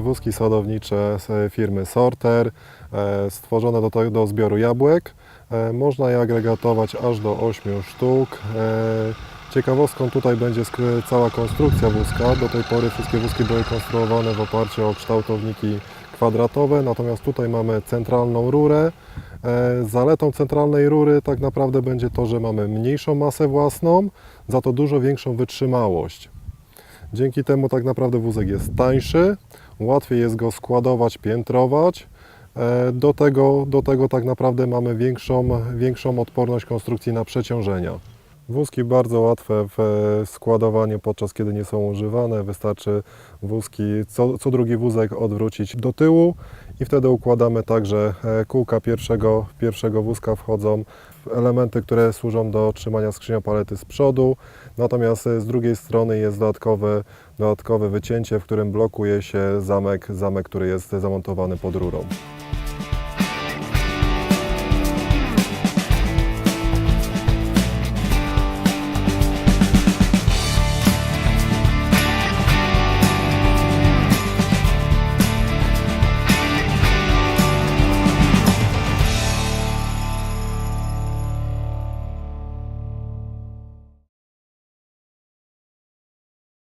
wózki sadownicze firmy Sorter, e, stworzone do, do zbioru jabłek. E, Można je agregatować aż do 8 sztuk. E, Ciekawostką tutaj będzie cała konstrukcja wózka. Do tej pory wszystkie wózki były konstruowane w oparciu o kształtowniki kwadratowe, natomiast tutaj mamy centralną rurę. Zaletą centralnej rury tak naprawdę będzie to, że mamy mniejszą masę własną, za to dużo większą wytrzymałość. Dzięki temu tak naprawdę wózek jest tańszy, łatwiej jest go składować, piętrować. E, Do tego, do tego tak naprawdę mamy większą, większą odporność konstrukcji na przeciążenia. Wózki bardzo łatwe w e, składowaniu podczas kiedy nie są używane. Wystarczy wózki, co, co drugi wózek odwrócić do tyłu i wtedy układamy tak, że e, kółka pierwszego, pierwszego wózka wchodzą w elementy, które służą do trzymania skrzyniopalety z przodu. Natomiast e, z drugiej strony jest dodatkowe, dodatkowe wycięcie, w którym blokuje się zamek, zamek, który jest zamontowany pod rurą.